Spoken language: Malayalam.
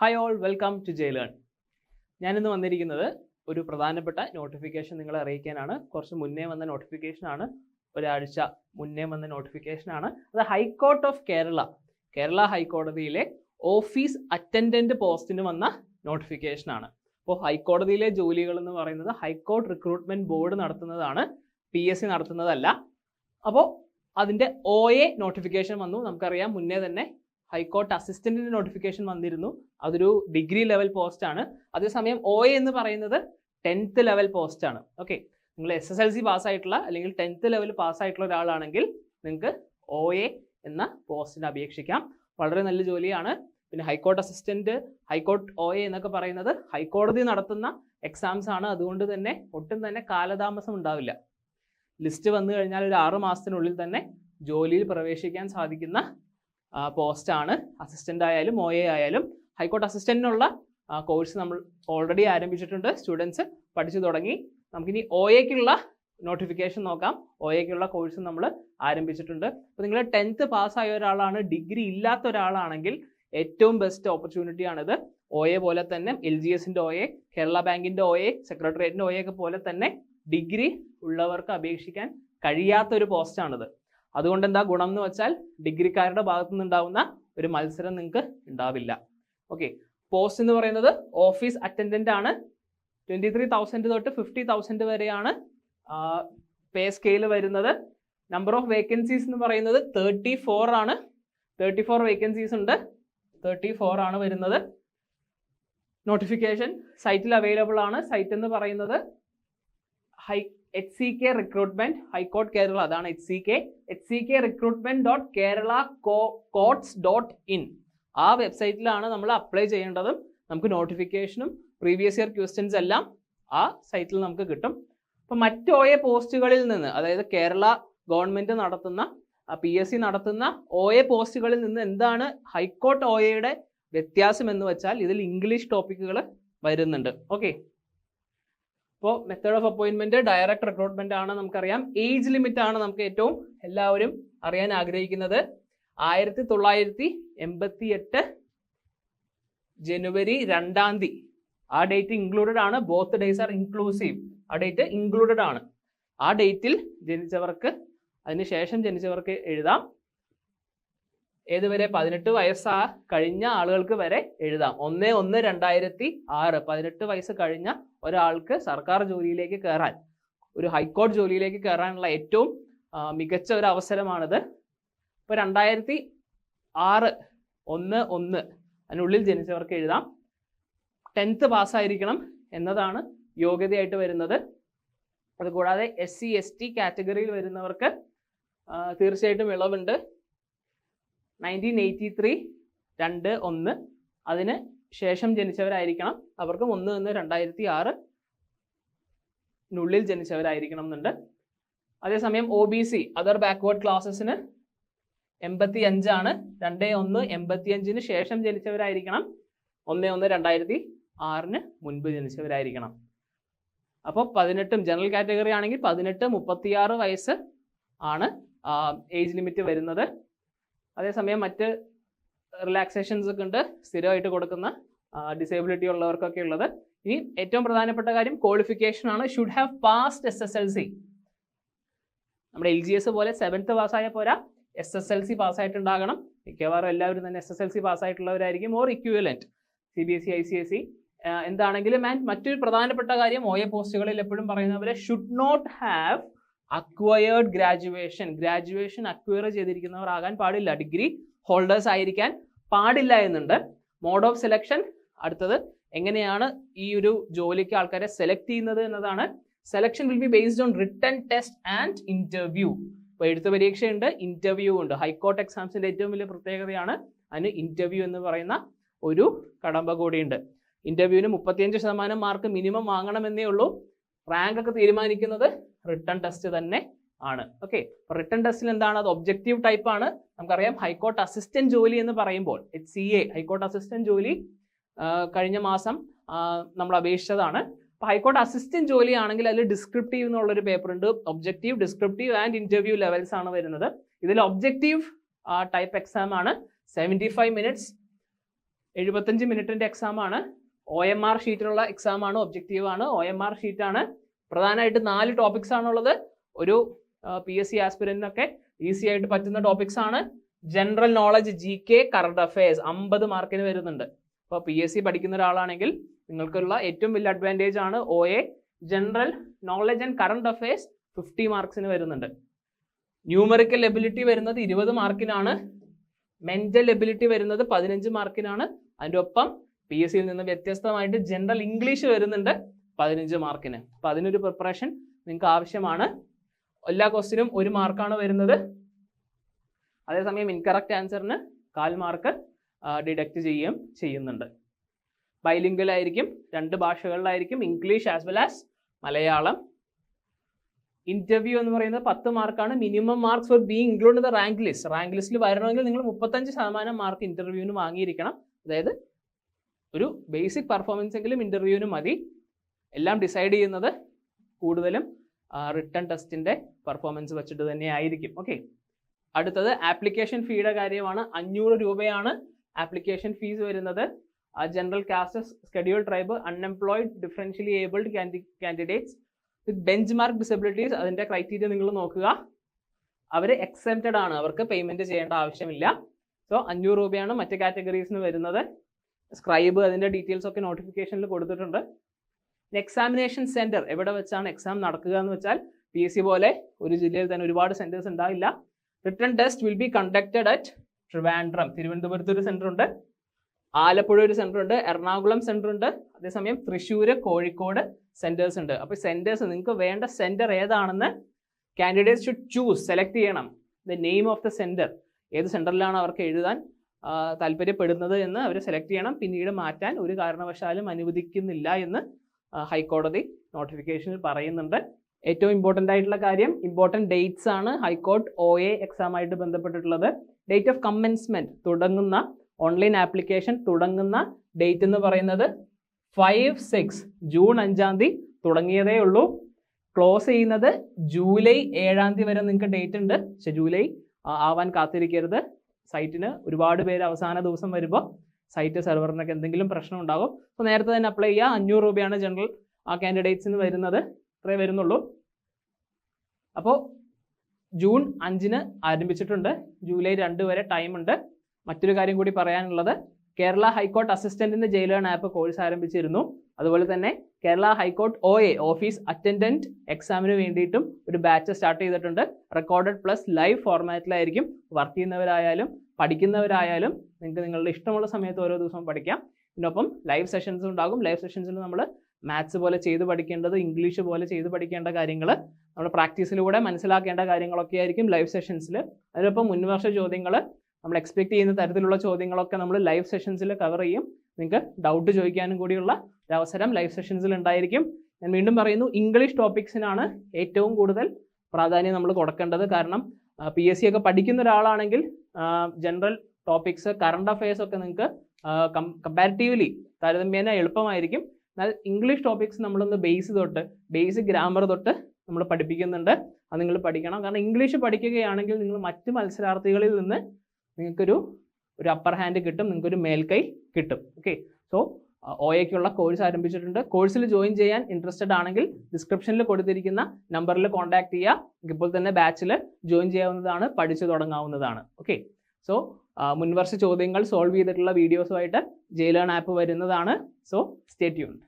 ഹായ് ഓൾ വെൽക്കം ടു ജയിലേൺ ഞാനിന്ന് വന്നിരിക്കുന്നത് ഒരു പ്രധാനപ്പെട്ട നോട്ടിഫിക്കേഷൻ നിങ്ങളെ അറിയിക്കാനാണ്. കുറച്ച് മുന്നേ വന്ന നോട്ടിഫിക്കേഷനാണ് ഒരാഴ്ച മുന്നേ വന്ന നോട്ടിഫിക്കേഷനാണ് അത് ഹൈക്കോർട്ട് ഓഫ് കേരള കേരള ഹൈക്കോടതിയിലെ ഓഫീസ് അറ്റൻഡന്റ് പോസ്റ്റിന് വന്ന നോട്ടിഫിക്കേഷനാണ് അപ്പോൾ ഹൈക്കോടതിയിലെ ജോലികൾ എന്ന് പറയുന്നത് ഹൈക്കോർട്ട് റിക്രൂട്ട്മെന്റ് ബോർഡ് നടത്തുന്നതാണ്. പി എസ് സി നടത്തുന്നതല്ല. അപ്പോൾ അതിന്റെ ഒ എ നോട്ടിഫിക്കേഷൻ വന്നു. നമുക്കറിയാം മുന്നേ തന്നെ ഹൈക്കോർട്ട് അസിസ്റ്റന്റിന്റെ നോട്ടിഫിക്കേഷൻ വന്നിരുന്നു. അതൊരു ഡിഗ്രി ലെവൽ പോസ്റ്റ് ആണ്. അതേസമയം ഒ എന്ന് പറയുന്നത് ടെൻത്ത് ലെവൽ പോസ്റ്റ് ആണ്. ഓക്കെ നിങ്ങൾ എസ് എസ് എൽ സി പാസ്സായിട്ടുള്ള അല്ലെങ്കിൽ ടെൻത്ത് ലെവൽ പാസ്സായിട്ടുള്ള ഒരാളാണെങ്കിൽ നിങ്ങൾക്ക് ഒ എ എന്ന പോസ്റ്റിന് അപേക്ഷിക്കാം. വളരെ നല്ല ജോലിയാണ്. പിന്നെ high court assistant high court O A എന്നൊക്കെ പറയുന്നത് ഹൈക്കോടതി നടത്തുന്ന എക്സാംസ് ആണ്. അതുകൊണ്ട് തന്നെ ഒട്ടും തന്നെ കാലതാമസം ഉണ്ടാവില്ല. ലിസ്റ്റ് വന്നു കഴിഞ്ഞാൽ ഒരു ആറ് മാസത്തിനുള്ളിൽ തന്നെ ജോലിയിൽ പ്രവേശിക്കാൻ സാധിക്കുന്ന പോസ്റ്റാണ് അസിസ്റ്റന്റ് ആയാലും ഒ എ ആയാലും ഹൈക്കോർട്ട് അസിസ്റ്റന്റിനുള്ള കോഴ്സ് നമ്മൾ ഓൾറെഡി ആരംഭിച്ചിട്ടുണ്ട്. സ്റ്റുഡൻസ് പഠിച്ചു തുടങ്ങി. നമുക്കിനി ഒ എക്കുള്ള നോട്ടിഫിക്കേഷൻ നോക്കാം. ഒ എക്കുള്ള കോഴ്സ് നമ്മൾ ആരംഭിച്ചിട്ടുണ്ട്. അപ്പോൾ നിങ്ങൾ ടെൻത്ത് പാസ്സായ ഒരാളാണ് ഡിഗ്രി ഇല്ലാത്ത ഒരാളാണെങ്കിൽ ഏറ്റവും ബെസ്റ്റ് ഓപ്പർച്യൂണിറ്റി ആണിത്. ഒ എ പോലെ തന്നെ എൽ ജി എസിന്റെ ഒ എ കേരള ബാങ്കിന്റെ ഒ എ സെക്രട്ടേറിയറ്റിന്റെ ഒ എ ഒക്കെ പോലെ തന്നെ ഡിഗ്രി ഉള്ളവർക്ക് അപേക്ഷിക്കാൻ കഴിയാത്തൊരു പോസ്റ്റാണിത് അതുകൊണ്ട് എന്താ ഗുണം എന്ന് വെച്ചാൽ ഡിഗ്രിക്കാരുടെ ഭാഗത്തു നിന്നുണ്ടാവുന്ന ഒരു മത്സരം നിങ്ങൾക്ക് ഉണ്ടാവില്ല. ഓക്കെ പോസ്റ്റ് എന്ന് പറയുന്നത് ഓഫീസ് അറ്റൻഡന്റ് ആണ്. ട്വന്റി ത്രീ തൗസൻഡ് തൊട്ട് ഫിഫ്റ്റി തൗസൻഡ് വരെയാണ് പേ സ്കെയിൽ വരുന്നത്. നമ്പർ ഓഫ് വേക്കൻസീസ് എന്ന് പറയുന്നത് തേർട്ടി ഫോർ ആണ്. തേർട്ടി ഫോർ വേക്കൻസീസ് ഉണ്ട്. തേർട്ടി ഫോർ ആണ് വരുന്നത്. നോട്ടിഫിക്കേഷൻ സൈറ്റിൽ അവൈലബിൾ ആണ്. സൈറ്റ് എന്ന് പറയുന്നത് high H C K recruitment high court Kerala അതാണ് H C K H C K recruitment dot Kerala courts dot in ആ വെബ്സൈറ്റിലാണ് നമ്മൾ അപ്ലൈ ചെയ്യേണ്ടതും. നമുക്ക് നോട്ടിഫിക്കേഷനും പ്രീവിയസ് ഇയർ ക്വസ്റ്റ്യൻസ് എല്ലാം ആ സൈറ്റിൽ നമുക്ക് കിട്ടും. അപ്പം മറ്റ് ഒ എ പോസ്റ്റുകളിൽ നിന്ന് അതായത് കേരള ഗവൺമെന്റ് നടത്തുന്ന പി എസ് സി നടത്തുന്ന ഒ എ പോസ്റ്റുകളിൽ നിന്ന് എന്താണ് ഹൈക്കോർട്ട് ഒ എയുടെ വ്യത്യാസം എന്ന് വെച്ചാൽ ഇതിൽ ഇംഗ്ലീഷ് ടോപ്പിക്കുകൾ വരുന്നുണ്ട്. ഓക്കെ ഇപ്പോൾ method of appointment direct recruitment ആണ് നമുക്കറിയാം. ഏജ് ലിമിറ്റ് ആണ് നമുക്ക് ഏറ്റവും എല്ലാവരും അറിയാൻ ആഗ്രഹിക്കുന്നത്. ആയിരത്തി തൊള്ളായിരത്തി എൺപത്തി എട്ട് ജനുവരി രണ്ടാം തീയതി. ആ ഡേറ്റ് ഇൻക്ലൂഡഡ് ആണ്. ബോത്ത് ഡേയ്സ് ആർ ഇൻക്ലൂസീവ് ആ ഡേറ്റ് ഇൻക്ലൂഡഡ് ആണ്. ആ ഡേറ്റിൽ ജനിച്ചവർക്ക് അതിനുശേഷം ജനിച്ചവർക്ക് എഴുതാം. ഏതുവരെ പതിനെട്ട് വയസ്സാ. കഴിഞ്ഞ ആളുകൾക്ക് വരെ എഴുതാം. ഒന്ന് ഒന്ന് രണ്ടായിരത്തി ആറ്. പതിനെട്ട് വയസ്സ് കഴിഞ്ഞ ഒരാൾക്ക് സർക്കാർ ജോലിയിലേക്ക് കയറാൻ ഒരു ഹൈക്കോടതി ജോലിയിലേക്ക് കയറാനുള്ള ഏറ്റവും മികച്ച ഒരു അവസരമാണിത്. ഇപ്പോൾ രണ്ടായിരത്തി ആറ് ഒന്ന് ഒന്ന് അതിനുള്ളിൽ ജനിച്ചവർക്ക് എഴുതാം. ടെൻത്ത് പാസ്സായിരിക്കണം എന്നതാണ് യോഗ്യതയായിട്ട് വരുന്നത്. അതുകൂടാതെ എസ് സി എസ് ടി കാറ്റഗറിയിൽ വരുന്നവർക്ക് തീർച്ചയായിട്ടും ഇളവുണ്ട്. നയന്റീൻ എയ്റ്റി ത്രീ രണ്ട് ഒന്ന്. അതിന് ശേഷം ജനിച്ചവരായിരിക്കണം. അവർക്കും ഒന്ന് ഒന്ന് രണ്ടായിരത്തി ആറ് നുള്ളിൽ ജനിച്ചവരായിരിക്കണം എന്നുണ്ട്. അതേസമയം O B C other backward ക്ലാസ്സസിന് എൺപത്തി അഞ്ചാണ് രണ്ട് ഒന്ന് എൺപത്തി അഞ്ചിന് ശേഷം ജനിച്ചവരായിരിക്കണം. ഒന്ന് ഒന്ന് രണ്ടായിരത്തി ആറിന് മുൻപ് ജനിച്ചവരായിരിക്കണം. അപ്പോൾ പതിനെട്ടും ജനറൽ കാറ്റഗറി ആണെങ്കിൽ പതിനെട്ട് മുപ്പത്തിയാറ് വയസ്സ് ആണ് ഏജ് ലിമിറ്റ് വരുന്നത്. അതേസമയം മറ്റ് റിലാക്സേഷൻസ് ഒക്കെ ഉണ്ട് സ്ഥിരമായിട്ട് കൊടുക്കുന്ന ഡിസേബിലിറ്റി ഉള്ളവർക്കൊക്കെ ഉള്ളത്. ഇനി ഏറ്റവും പ്രധാനപ്പെട്ട കാര്യം ക്വാളിഫിക്കേഷൻ ആണ്. Should have passed S S L C നമ്മുടെ എൽ ജി എസ് പോലെ സെവൻത്ത് പാസ്സായ പോരാ. എസ് എസ് എൽ സി പാസ്സായിട്ടുണ്ടാകണം മിക്കവാറും എല്ലാവരും തന്നെ S S L C പാസ്സായിട്ടുള്ളവരായിരിക്കും or equivalent C B S C I C S C എന്താണെങ്കിലും ആൻഡ് മറ്റൊരു പ്രധാനപ്പെട്ട കാര്യം ഓയ പോസ്റ്റുകളിൽ എപ്പോഴും പറയുന്ന പോലെ should not have acquired graduation graduation acquire ചെയ്തിരിക്കുന്നവർ ആകാൻ പാടില്ല. ഡിഗ്രി ഹോൾഡേഴ്സ് ആയിരിക്കാൻ പാടില്ല എന്നുണ്ട്. മോഡ് ഓഫ് സെലക്ഷൻ അടുത്തത് എങ്ങനെയാണ് ഈ ഒരു ജോലിക്ക് ആൾക്കാരെ സെലക്ട് ചെയ്യുന്നത് എന്നതാണ്. Selection will be based on written test and interview ഇപ്പോൾ എഴുത്ത് പരീക്ഷയുണ്ട് ഇന്റർവ്യൂ ഉണ്ട്. ഹൈക്കോർട്ട് എക്സാംസിന്റെ ഏറ്റവും വലിയ പ്രത്യേകതയാണ് അതിന് ഇന്റർവ്യൂ എന്ന് പറയുന്ന ഒരു കടമ്പ കൂടിയുണ്ട്. ഇന്റർവ്യൂവിന് മുപ്പത്തിയഞ്ച് ശതമാനം മാർക്ക് മിനിമം വാങ്ങണമെന്നേ ഉള്ളൂ. റാങ്ക് ഒക്കെ തീരുമാനിക്കുന്നത് റിട്ടേൺ ടെസ്റ്റ് തന്നെ ആണ്. ഓക്കെ റിട്ടേൺ ടെസ്റ്റിൽ എന്താണ്? അത് ഒബ്ജക്റ്റീവ് ടൈപ്പ് ആണ്. നമുക്കറിയാം ഹൈക്കോർട്ട് അസിസ്റ്റന്റ് ജോലി എന്ന് പറയുമ്പോൾ H C A high court assistant ജോലി കഴിഞ്ഞ മാസം നമ്മൾ അപേക്ഷിച്ചതാണ്. അപ്പോൾ ഹൈക്കോർട്ട് അസിസ്റ്റന്റ് ജോലി ആണെങ്കിൽ അതിൽ ഡിസ്ക്രിപ്റ്റീവ് എന്നുള്ളൊരു പേപ്പർ ഉണ്ട്. Objective descriptive and interview levels ആണ് വരുന്നത്. ഇതിൽ ഒബ്ജക്റ്റീവ് ടൈപ്പ് എക്സാം ആണ്. സെവന്റി ഫൈവ് മിനിറ്റ്സ് എഴുപത്തഞ്ച് മിനിറ്റിന്റെ എക്സാമാണ് ഒ എം ആർ ഷീറ്റിലുള്ള ആണ് ഒബ്ജക്റ്റീവ് ആണ്? ഒ എം ആർ ഷീറ്റാണ് പ്രധാനമായിട്ട് നാല് ടോപ്പിക്സ് ആണുള്ളത്. ഒരു പി എസ് സി ആസ്പിരന്റിനൊക്കെ ഈസി ആയിട്ട് പറ്റുന്ന ടോപ്പിക്സ് ആണ്. General knowledge G K current affairs അമ്പത് മാർക്കിന് വരുന്നുണ്ട്. അപ്പോൾ പി എസ് സി പഠിക്കുന്ന ഒരാളാണെങ്കിൽ നിങ്ങൾക്കുള്ള ഏറ്റവും വലിയ അഡ്വാന്റേജ് ആണ് O A general knowledge and current affairs fifty മാർക്സിന് വരുന്നുണ്ട്. ന്യൂമറിക്കൽ എബിലിറ്റി വരുന്നത് ഇരുപത് മാർക്കിനാണ് മെന്റൽ എബിലിറ്റി വരുന്നത് പതിനഞ്ച് മാർക്കിനാണ് അതിന്റെ ഒപ്പം പി എസ് സിയിൽ നിന്ന് വ്യത്യസ്തമായിട്ട് ജനറൽ ഇംഗ്ലീഷ് വരുന്നുണ്ട് പതിനഞ്ച് മാർക്കിന് അപ്പം അതിനൊരു പ്രിപ്പറേഷൻ നിങ്ങൾക്ക് ആവശ്യമാണ്. എല്ലാ ക്വസ്റ്റിനും ഒരു മാർക്കാണ് വരുന്നത്. അതേസമയം ഇൻകറക്റ്റ് ആൻസറിന് കാൽ മാർക്ക് ഡിഡക്റ്റ് ചെയ്യുകയും ചെയ്യുന്നുണ്ട്. ബൈലിംഗൽ ആയിരിക്കും രണ്ട് ഭാഷകളിലായിരിക്കും English as well as Malayalam. Interview എന്ന് പറയുന്നത് പത്ത് മാർക്കാണ് minimum marks for be include the rank list rank ലിസ്റ്റിൽ വരണമെങ്കിൽ നിങ്ങൾ മുപ്പത്തഞ്ച് ശതമാനം മാർക്ക് ഇന്റർവ്യൂവിന് വാങ്ങിയിരിക്കണം. അതായത് ഒരു ബേസിക് പെർഫോമൻസ് എങ്കിലും ഇന്റർവ്യൂവിന് മതി. എല്ലാം ഡിസൈഡ് ചെയ്യുന്നത് കൂടുതലും റിട്ടേൺ ടെസ്റ്റിന്റെ പെർഫോമൻസ് വെച്ചിട്ട് തന്നെ ആയിരിക്കും. ഓക്കെ അടുത്തത് ആപ്ലിക്കേഷൻ ഫീയുടെ കാര്യമാണ്. അഞ്ഞൂറ് രൂപയാണ് ആപ്ലിക്കേഷൻ ഫീസ് വരുന്നത്. General caste scheduled tribe unemployed differentially abled candidates with benchmark disabilities അതിന്റെ ക്രൈറ്റീരിയ നിങ്ങൾ നോക്കുക. അവർ എക്സെപ്റ്റഡ് ആണ്. അവർക്ക് പേയ്മെന്റ് ചെയ്യേണ്ട ആവശ്യമില്ല. സോ അഞ്ഞൂറ് രൂപയാണ് മറ്റ് കാറ്റഗറീസിന് വരുന്നത്. സ്ക്രൈബ് അതിന്റെ ഡീറ്റെയിൽസ് ഒക്കെ നോട്ടിഫിക്കേഷനിൽ കൊടുത്തിട്ടുണ്ട്. എക്സാമിനേഷൻ സെന്റർ എവിടെ വെച്ചാണ് എക്സാം നടക്കുക എന്ന് വെച്ചാൽ പി എസ് സി പോലെ ഒരു ജില്ലയിൽ തന്നെ ഒരുപാട് സെന്റേഴ്സ് ഉണ്ടാവില്ല. Written test will be conducted at Trivandrum തിരുവനന്തപുരത്ത് ഒരു സെന്റർ ഉണ്ട്. ആലപ്പുഴ ഒരു സെന്റർ ഉണ്ട്. എറണാകുളം സെന്റർ ഉണ്ട്. അതേസമയം തൃശ്ശൂർ കോഴിക്കോട് സെന്റേഴ്സ് ഉണ്ട്. അപ്പോൾ സെന്റേഴ്സ് നിങ്ങൾക്ക് വേണ്ട സെന്റർ ഏതാണെന്ന് കാൻഡിഡേറ്റ്സ് ഷുഡ് ചൂസ് സെലക്ട് ചെയ്യണം. The name of the centre ഏത് സെന്ററിലാണ് അവർക്ക് എഴുതാൻ? താല്പര്യപ്പെടുന്നത് എന്ന് അവർ സെലക്ട് ചെയ്യണം. പിന്നീട് മാറ്റാൻ ഒരു കാരണവശാലും അനുവദിക്കുന്നില്ല എന്ന് ഹൈക്കോടതി നോട്ടിഫിക്കേഷനിൽ പറയുന്നുണ്ട്. ഏറ്റവും ഇമ്പോർട്ടന്റ് ആയിട്ടുള്ള കാര്യം ഇമ്പോർട്ടന്റ് ഡേറ്റ്സ് ആണ് ഹൈക്കോർട്ട് ഒ എ എക്സാമായിട്ട് ബന്ധപ്പെട്ടിട്ടുള്ളത്. ഡേറ്റ് ഓഫ് കമ്മൻസ്മെന്റ് തുടങ്ങുന്ന ഓൺലൈൻ ആപ്ലിക്കേഷൻ തുടങ്ങുന്ന ഡേറ്റ് എന്ന് പറയുന്നത് ഫൈവ് സിക്സ് ജൂൺ അഞ്ചാം തീയതി തുടങ്ങിയതേ ഉള്ളൂ. ക്ലോസ് ചെയ്യുന്നത് ജൂലൈ ഏഴാം തീയതി വരെ നിങ്ങൾക്ക് ഡേറ്റ് ഉണ്ട്. പക്ഷെ ജൂലൈ ആവാൻ കാത്തിരിക്കരുത്. സൈറ്റിന് ഒരുപാട് പേര് അവസാന ദിവസം വരുമ്പോൾ സൈറ്റ് സെർവറിനൊക്കെ എന്തെങ്കിലും പ്രശ്നം ഉണ്ടാകും. അപ്പോൾ നേരത്തെ തന്നെ അപ്ലൈ ചെയ്യുക അഞ്ഞൂറ് രൂപയാണ് ജനറൽ ആ കാൻഡിഡേറ്റ്സിന് വരുന്നത്. ഇത്രേ വരുന്നുള്ളൂ. അപ്പോൾ ജൂൺ അഞ്ചിന് ആരംഭിച്ചിട്ടുണ്ട്. ജൂലൈ രണ്ട് വരെ ടൈം ഉണ്ട്. മറ്റൊരു കാര്യം കൂടി പറയാനുള്ളത്. കേരള ഹൈക്കോർട്ട് അസിസ്റ്റന്റിന്റെ ജയിലേൺ ആപ്പ് കോഴ്സ് ആരംഭിച്ചിരുന്നു. അതുപോലെ തന്നെ Kerala high court O A office attendant എക്സാമിന് വേണ്ടിയിട്ടും ഒരു ബാച്ച് സ്റ്റാർട്ട് ചെയ്തിട്ടുണ്ട്. റെക്കോർഡഡ് പ്ലസ് ലൈവ് ഫോർമാറ്റിലായിരിക്കും വർക്ക് ചെയ്യുന്നവരായാലും പഠിക്കുന്നവരായാലും നിങ്ങൾക്ക് നിങ്ങളുടെ ഇഷ്ടമുള്ള സമയത്ത് ഓരോ ദിവസവും പഠിക്കാം. ഇതിനൊപ്പം ലൈവ് സെഷൻസ് ഉണ്ടാകും. ലൈവ് സെഷൻസിൽ നമ്മൾ മാത്സ് പോലെ ചെയ്ത് പഠിക്കേണ്ടത് ഇംഗ്ലീഷ് പോലെ ചെയ്ത് പഠിക്കേണ്ട കാര്യങ്ങൾ നമ്മൾ പ്രാക്ടീസിലൂടെ മനസ്സിലാക്കേണ്ട കാര്യങ്ങളൊക്കെ ആയിരിക്കും ലൈവ് സെഷൻസിൽ അതിനൊപ്പം മുൻവർഷ ചോദ്യങ്ങൾ നമ്മൾ എക്സ്പെക്ട് ചെയ്യുന്ന തരത്തിലുള്ള ചോദ്യങ്ങളൊക്കെ നമ്മൾ ലൈവ് സെഷൻസിൽ കവർ ചെയ്യും. നിങ്ങൾക്ക് ഡൗട്ട് ചോദിക്കാനും കൂടിയുള്ള ഒരു അവസരം ലൈവ് സെഷൻസിൽ ഉണ്ടായിരിക്കും. ഞാൻ വീണ്ടും പറയുന്നു ഇംഗ്ലീഷ് ടോപ്പിക്സിനാണ് ഏറ്റവും കൂടുതൽ പ്രാധാന്യം നമ്മൾ കൊടുക്കേണ്ടത്. കാരണം പി എസ് സി ഒക്കെ പഠിക്കുന്ന ഒരാളാണെങ്കിൽ ജനറൽ ടോപ്പിക്സ് കറണ്ട് അഫയേഴ്സ് ഒക്കെ നിങ്ങൾക്ക് കമ്പാരിറ്റീവ്ലി താരതമ്യേന എളുപ്പമായിരിക്കും. എന്നാൽ ഇംഗ്ലീഷ് ടോപ്പിക്സ് നമ്മളൊന്ന് ബേസ് തൊട്ട് ബേസിക് ഗ്രാമർ തൊട്ട് നമ്മൾ പഠിപ്പിക്കുന്നുണ്ട്. അത് നിങ്ങൾ പഠിക്കണം. കാരണം ഇംഗ്ലീഷ് പഠിക്കുകയാണെങ്കിൽ നിങ്ങൾ മറ്റ് മത്സരാർത്ഥികളിൽ നിന്ന് നിങ്ങൾക്കൊരു ഒരു അപ്പർ ഹാൻഡ് കിട്ടും. നിങ്ങൾക്കൊരു മേൽക്കൈ കിട്ടും. ഓക്കെ സോ ഒ എക്കുള്ള കോഴ്സ് ആരംഭിച്ചിട്ടുണ്ട്. കോഴ്സിൽ ജോയിൻ ചെയ്യാൻ ഇൻട്രസ്റ്റഡ് ആണെങ്കിൽ ഡിസ്ക്രിപ്ഷനിൽ കൊടുത്തിരിക്കുന്ന നമ്പറിൽ കോൺടാക്ട് ചെയ്യുക ഇപ്പോൾ തന്നെ ബാച്ചിൽ ജോയിൻ ചെയ്യാവുന്നതാണ് പഠിച്ചു തുടങ്ങാവുന്നതാണ്. ഓക്കെ സോ മുൻവർഷ ചോദ്യങ്ങൾ സോൾവ് ചെയ്തിട്ടുള്ള വീഡിയോസുമായിട്ട് ജയിലേൺ ആപ്പ് വരുന്നതാണ്. So stay tuned